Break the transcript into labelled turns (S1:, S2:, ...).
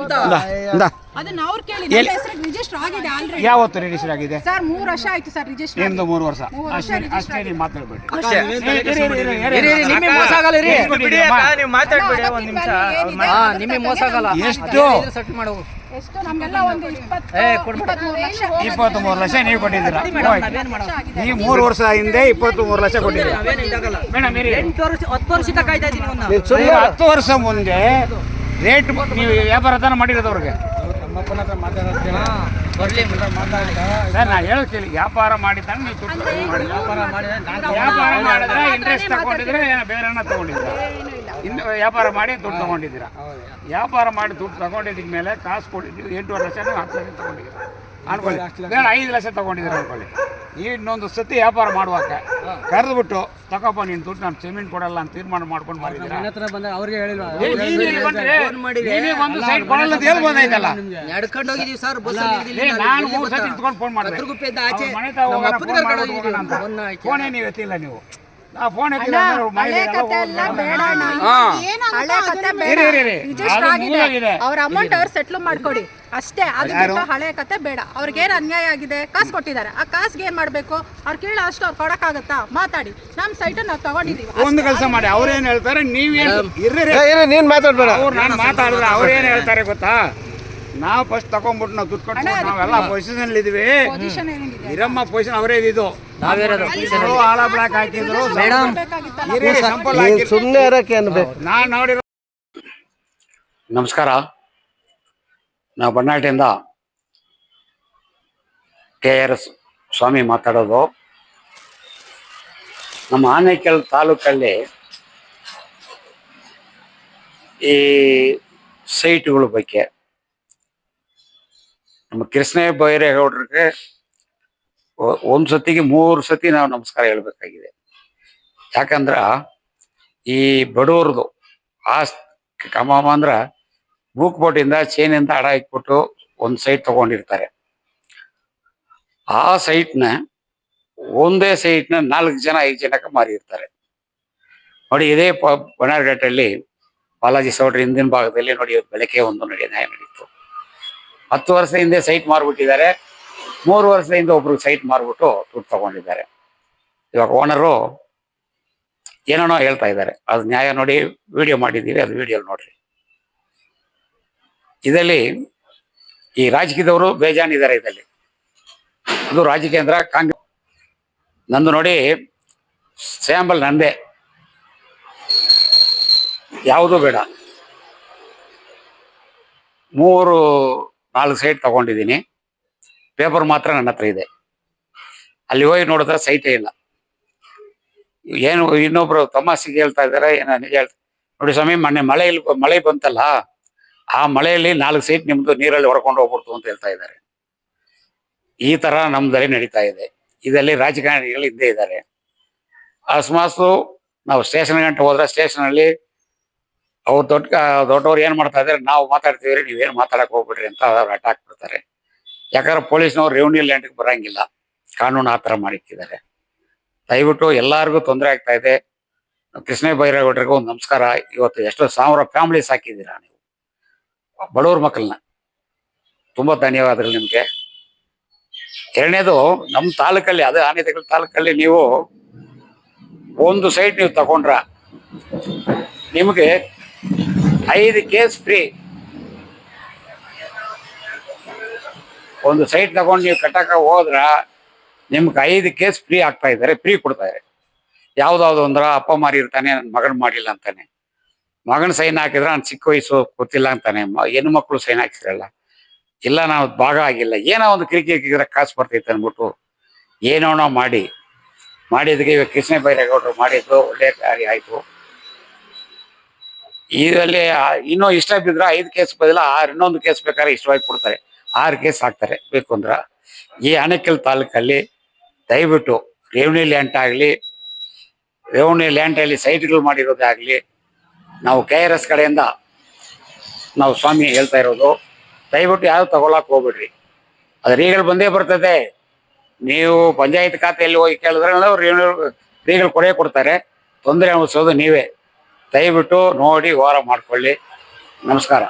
S1: ಅಂತ
S2: ಯಾವತ್ತು ರಿಜಿಸ್ಟರ್ ಆಗಿದೆ
S3: ಸರ್ ಮೂರು ವರ್ಷ ಆಯ್ತು ಸರ್ ರಿಜಿಸ್ಟರ್
S2: ನಿಮ್ದು ಮೂರು ವರ್ಷ. ಅಷ್ಟೇ ಅಷ್ಟೇ ನೀವು ಮಾತಾಡ್ಬೇಡಿ.
S1: ನಿಮಗೆ ಮೋಸ ಆಗಲ್ಲ ಇರಿ.
S2: ಬಿಡಿ
S4: ನೀವು ಮಾತಾಡ್ಬೇಡಿ ಒಂದ್ ನಿಮಿಷ.
S1: ಹಾ ನಿಮಗೆ ಮೋಸ ಆಗಲ್ಲ.
S2: ಎಷ್ಟು?
S1: ಸೆಟ್ ಮಾಡು.
S3: ಎಷ್ಟು? ನಮ್ಗೆಲ್ಲ ಒಂದು ಇಪ್ಪತ್ತು
S2: ಮೂರು ಲಕ್ಷ. ನೀವು ಕೊಟ್ಟಿದ್ದೀರಾ? ನೀವು ಮೂರು ವರ್ಷ ಹಿಂದೆ ಇಪ್ಪತ್ತು ಮೂರು ಲಕ್ಷ ಕೊಟ್ಟಿದ್ದೀರಾ?
S1: ಹತ್ತು
S2: ವರ್ಷ ಮುಂದೆ ರೇಟ್ ನೀವು ವ್ಯಾಪಾರ ಹತ್ರ ಮಾಡಿರೋದು ಅವ್ರಿಗೆ? ಸರ್ ನಾ ಹೇಳ್ತೀನಿ ವ್ಯಾಪಾರ ಮಾಡಿದ್ದಾನೆ ನೀವು ದುಡ್ಡು ಮಾಡಿ. ವ್ಯಾಪಾರ ಮಾಡಿದ್ರೆ ಇಂಟ್ರೆಸ್ಟ್ ತಗೊಂಡಿದ್ರೆ ಏನೋ ಬೇರೆ ಏನೋ ತಗೊಂಡಿದ್ದೀರಾ ಇನ್ನು ವ್ಯಾಪಾರ ಮಾಡಿ ದುಡ್ಡು ತಗೊಂಡಿದ್ದೀರಾ? ವ್ಯಾಪಾರ ಮಾಡಿ ದುಡ್ಡು ತಗೊಂಡಿದ್ದ ಮೇಲೆ ಕಾಸು ಕೊಟ್ಟಿದ್ದೀವಿ ಎಂಟೂವರೆ ಲಕ್ಷ ಹತ್ತು ಲಕ್ಷ ತಗೊಂಡಿದ್ದೀರಾ? ಅನ್ಕೊಳ್ಳಿ. ಬೇಡ ಐದು ಲಕ್ಷ ತಗೊಂಡಿದ್ದೀರಾ ಅನ್ಕೊಳ್ಳಿ. ಈ ಇನ್ನೊಂದು ಸತಿ ವ್ಯಾಪಾರ ಮಾಡುವಾಗ ಕರೆದ್ಬಿಟ್ಟು ತಗೋಪ್ಪ ನೀನು ದುಡ್ಡು ನಾನು ಸಿಮೆಂಟ್ ಕೊಡಲ್ಲ ಅಂತ ತೀರ್ಮಾನ ಮಾಡ್ಕೊಂಡು ಮಾಡಿದ್ರೆ ಏ, ನೀನೇ ಇಲ್ಲಿ ಬಂದ್ರೆ ನೀನೇ ಒಂದು ಸೈಡ್ ಕೊಡಲ್ಲ ಹೇಳಿ ಬಂದೈತಲ್ಲ
S1: ನಡ್ಕೊಂಡು ಹೋಗಿದೀವಿ ಸರ್ ಬಸ್
S2: ನಾನು ಮೂರು ಸತಿ ನಿಂತ್ಕೊಂಡು ಫೋನ್ ಮಾಡಿದೆ. ಮನೆ ತಾವ. ಫೋನೇ ನೀವು ಎತ್ತಿಲ್ಲ ನೀವು. ಅವ್ರು
S3: ಅಮೌಂಟ್ ಅವ್ರು ಸೆಟ್ಲ್ ಮಾಡ್ಕೊಡಿ. ಅಷ್ಟೇ ಅದು? ಬಿಟ್ಟು ಹಳೆ ಕತೆ ಬೇಡ. ಅವ್ರಿಗೇನು ಅನ್ಯಾಯ ಆಗಿದೆ? ಕಾಸು ಕೊಟ್ಟಿದ್ದಾರೆ. ಆ ಕಾಸ್ಗೆ ಏನ್ ಮಾಡ್ಬೇಕು? ಅವ್ರು ಕೇಳೋ ಅಷ್ಟು ಅವ್ರು ಕೊಡಕ್ಕಾಗತ್ತಾ? ಮಾತಾಡಿ. ನಮ್ಮ ಸೈಟ್ ನಾವು ತಗೊಂಡಿದೀವಿ
S2: ಒಂದು ಕೆಲಸ ಮಾಡಿ. ಅವ್ರೇನ್ ಹೇಳ್ತಾರೆ? ನೀವೇನು
S4: ನೀನ್ ಮಾತಾಡ್ಬೇಡ.
S2: ಅವ್ರು ನಾನು ಮಾತಾಡಿದ್ರೆ ಅವ್ರೇನ್ ಹೇಳ್ತಾರೆ ಗೊತ್ತಾ? ನಾವು ಫಸ್ಟ್ ತಗೊಂಡ್ಬಿಟ್ಟು ನಾವು ದುಡ್ಡು ಕೊಟ್ಟು ನಾವೆಲ್ಲ ಪೊಸಿಷನ್ ಇದೀವಿ.
S3: ಪೊಸಿಷನ್ ಏನಿದೆ?
S2: ಇರಮ್ಮ ಪೊಸಿಷನ್ ಅವರೇ ಇದು.
S1: ನಾವೇರೋದು.
S2: ಇದ್ರು, ಆಳ ಬ್ಲಾಕ್ ಹಾಕಿದ್ರು.
S1: ಮೇಡಮ್
S4: ಇರಕ್ಕೆ ಅನ್ಬೇಕು.
S2: ನಾನು ನೋಡಿರೋ ನಮಸ್ಕಾರ. ನಾವು ಬಣ್ಣಾಟಿಯಿಂದ ಕೆ ಆರ್ ಎಸ್ ಸ್ವಾಮಿ ಮಾತಾಡೋದು. ನಮ್ಮ ಆನೇಕಲ್ ತಾಲೂಕಲ್ಲಿ ಈ ಸೈಟ್ಗಳ ಬಗ್ಗೆ. ನಮ್ಮ ಕೃಷ್ಣ ಬೈರೇಗೌಡ್ರಿಗೆ ಒಂದ್ ಸತಿಗೆ ಮೂರು ಸತಿ ನಾವು ನಮಸ್ಕಾರ ಹೇಳ್ಬೇಕಾಗಿದೆ. ಯಾಕಂದ್ರ ಈ ಬಡವ್ರದು ಆ ಕಮಾಮ ಅಂದ್ರ ಬೂಕ್ ಬೋಟಿಂದ ಚೈನಿಂದ ಅಡ ಇಟ್ಬಿಟ್ಟು ಒಂದು ಸೈಟ್ ತಗೊಂಡಿರ್ತಾರೆ. ಆ ಸೈಟ್ನ ಒಂದೇ ಸೈಟ್ನ ನಾಲ್ಕು ಜನ, ಐದು ಜನಕ್ಕೆ ಮಾರಿರ್ತಾರೆ. ನೋಡಿ, ಇದೇ ಪ ಬನಾರ್ಘಟ್ಟಲ್ಲಿ ಬಾಲಾಜಿ ಸೌಡ್ರಿ ಹಿಂದಿನ ಭಾಗದಲ್ಲಿ ನೋಡಿ ಬೆಳಕೇ ಒಂದು ನಡೆಯ ನ್ಯಾಯ ನಡೀತು. ಹತ್ತು ವರ್ಷ ಹಿಂದೆ ಸೈಟ್ ಮಾರ್ಬಿಟ್ಟಿದ್ದಾರೆ. ಮೂರು ವರ್ಷದಿಂದ ಒಬ್ರು ಸೈಟ್ ಮಾರ್ಬಿಟ್ಟು ದುಡ್ಡು ತಗೊಂಡಿದ್ದಾರೆ. ಇವಾಗ ಓನರು ಏನೇನೋ ಹೇಳ್ತಾ ಇದ್ದಾರೆ. ಅದು ನ್ಯಾಯ ನೋಡಿ ವಿಡಿಯೋ ಮಾಡಿದ್ದೀವಿ, ಅದು ವಿಡಿಯೋ ನೋಡ್ರಿ. ಇದರಲ್ಲಿ ಈ ರಾಜಕೀಯದವರು ಬೇಜಾನಿದ್ದಾರೆ ಇದರಲ್ಲಿ. ಅದು ರಾಜಕೀಯ ಅಂದ್ರೆ ಕಾಂಗ್ರೆಸ್ ನಂದು ನೋಡಿ ಸ್ಯಾಂಬಲ್ ನಂದೇ. ಯಾವುದೂ ಬೇಡ. ಮೂರು ನಾಲ್ಕು ಸೈಟ್ ತಗೊಂಡಿದ್ದೀನಿ. ಪೇಪರ್ ಮಾತ್ರ ನನ್ನ ಹತ್ರ ಇದೆ. ಅಲ್ಲಿ ಹೋಗಿ ನೋಡಿದ್ರೆ ಸೈಟೇ ಇಲ್ಲ. ಏನು ಇನ್ನೊಬ್ರು ತಮಾಸಿಗೆ ಹೇಳ್ತಾ ಇದ್ದಾರೆ, ಏನೋ ನಿಜ ನೋಡಿ ಸ್ವಾಮಿ ಮೊನ್ನೆ ಮಳೆಯಲ್ಲಿ ಮಳೆ ಬಂತಲ್ಲ, ಆ ಮಳೆಯಲ್ಲಿ ನಾಲ್ಕು ಸೈಟ್ ನಿಮ್ದು ನೀರಲ್ಲಿ ಹೊರಕೊಂಡು ಹೋಗ್ಬಿಡ್ತು ಅಂತ ಹೇಳ್ತಾ ಇದ್ದಾರೆ. ಈ ತರ ನಮ್ದಲ್ಲಿ ನಡೀತಾ ಇದೆ. ಇದರಲ್ಲಿ ರಾಜಕಾರಣಿಗಳು ಇದ್ದೇ ಇದ್ದಾರೆ. ಅಸ್ಮಾಸು ನಾವು ಸ್ಟೇಷನ್ ಗಂಟೆ ಹೋದ್ರೆ ಸ್ಟೇಷನ್ ಅಲ್ಲಿ ಅವ್ರು ದೊಡ್ಡ, ದೊಡ್ಡವ್ರು ಏನ್ ಮಾಡ್ತಾ ಇದಾರೆ ನಾವು ಮಾತಾಡ್ತೀವಿ ನೀವೇನು ಮಾತಾಡಕ್ ಹೋಗ್ಬಿಡ್ರಿ ಅಂತ ಅವ್ರು ಅಟ್ಯಾಕ್ ಬಿಡ್ತಾರೆ ಯಾಕಂದ್ರೆ ಪೊಲೀಸ್ನವ್ರು ರೆವಿನ್ಯೂ ಲ್ಯಾಂಡ್ಗೆ ಬರಂಗಿಲ್ಲ. ಕಾನೂನು ಆ ಥರ ಮಾಡಿಟ್ಟಿದ್ದಾರೆ. ದಯವಿಟ್ಟು ಎಲ್ಲರಿಗೂ ತೊಂದರೆ ಆಗ್ತಾ ಇದೆ. ಕೃಷ್ಣ ಬೈರೇಗೌಡರಿಗೂ ಒಂದು ನಮಸ್ಕಾರ. ಇವತ್ತು ಎಷ್ಟೋ ಸಾವಿರ ಫ್ಯಾಮಿಲಿ ಸಾಕಿದ್ದೀರಾ ನೀವು. ಬಡವ್ರ ಮಕ್ಕಳನ್ನ. ತುಂಬಾ ಧನ್ಯವಾದಗಳು ನಿಮಗೆ. ಎರಡನೇದು ನಮ್ಮ ತಾಲೂಕಲ್ಲಿ, ಅದೇ ಆನೆತೆಗಳ ತಾಲೂಕಲ್ಲಿ ನೀವು ಒಂದು ಸೈಟ್ ನೀವು ತಗೊಂಡ್ರ ನಿಮಗೆ ಐದು ಕೇಸ್ ಫ್ರೀ ಒಂದು ಸೈಟ್ ತಗೊಂಡು ನೀವು ಕಟ್ಟಕ ಹೋದ್ರ ನಿಮ್ಗೆ ಐದು ಕೇಸ್ ಫ್ರೀ ಆಗ್ತಾ ಇದ್ದಾರೆ ಫ್ರೀ ಕೊಡ್ತಾರೆ ಇದ್ದಾರೆ ಅಂದ್ರ ಅಪ್ಪ ಮಾರಿ ಇರ್ತಾನೆ ನನ್ನ ಮಗನ ಮಾಡಿಲ್ಲ ಅಂತಾನೆ. ಮಗನ ಸೈನ್ ಹಾಕಿದ್ರೆ ನಾನು ಚಿಕ್ಕ ವಯಸ್ಸು ಗೊತ್ತಿಲ್ಲ ಅಂತಾನೆ. ಹೆಣ್ಣು ಮಕ್ಕಳು ಸೈನ್ ಹಾಕಿಸಿರಲ್ಲ ಇಲ್ಲ, ನಾವು ಭಾಗ ಆಗಿಲ್ಲ. ಏನೋ ಒಂದು ಕಿರಿಕಿರಿಕಿದ್ರೆ ಕಾಸು ಬರ್ತೈತೆ ಅಂದ್ಬಿಟ್ಟು ಏನೋ ಮಾಡಿ. ಮಾಡಿದ್ದಕ್ಕೆ ಇವಾಗ ಕೃಷ್ಣ ಬೈರೇಗೌಡರು ಮಾಡಿದ್ದು ಒಳ್ಳೆ ಕಾರ್ಯ ಆಯಿತು. ಇದರಲ್ಲಿ ಇನ್ನೂ ಇಷ್ಟ ಬಿದ್ದರೆ ಐದು ಕೇಸ್ ಬದಲ ಆರು, ಇನ್ನೊಂದು ಕೇಸ್ ಬೇಕಾದ್ರೆ ಇಷ್ಟವಾಗಿ ಕೊಡ್ತಾರೆ. ಆರು ಕೇಸ್ ಹಾಕ್ತಾರೆ ಬೇಕು ಅಂದ್ರ ಈ ಆನೇಕಲ್ ತಾಲೂಕಲ್ಲಿ ದಯವಿಟ್ಟು ರೇವಣಿ ಲ್ಯಾಂಡ್ ಆಗಲಿ ರೆವಿನ್ಯೂ ಲ್ಯಾಂಡಲ್ಲಿ ಸೈಟ್ಗಳು ಮಾಡಿರೋದೇ ಆಗಲಿ, ನಾವು ಕೆ ಆರ್ ಎಸ್ ಕಡೆಯಿಂದ ನಾವು ಸ್ವಾಮಿ ಹೇಳ್ತಾ ಇರೋದು, ದಯವಿಟ್ಟು ಯಾರು ತಗೊಳಕ್ ಹೋಗ್ಬಿಡ್ರಿ. ಅದು ರೀಗಳು ಬಂದೇ ಬರ್ತದೆ. ನೀವು ಪಂಚಾಯತ್ ಖಾತೆಯಲ್ಲಿ ಹೋಗಿ ಕೇಳಿದ್ರೆ ರೇವಣಿ ರೀಗಳು ಕೊಡೇ ಕೊಡ್ತಾರೆ. ತೊಂದರೆ ಅನಿಸೋದು ನೀವೇ. ದಯವಿಟ್ಟು ನೋಡಿ ಹೋರ ಮಾಡ್ಕೊಳ್ಳಿ. ನಮಸ್ಕಾರ.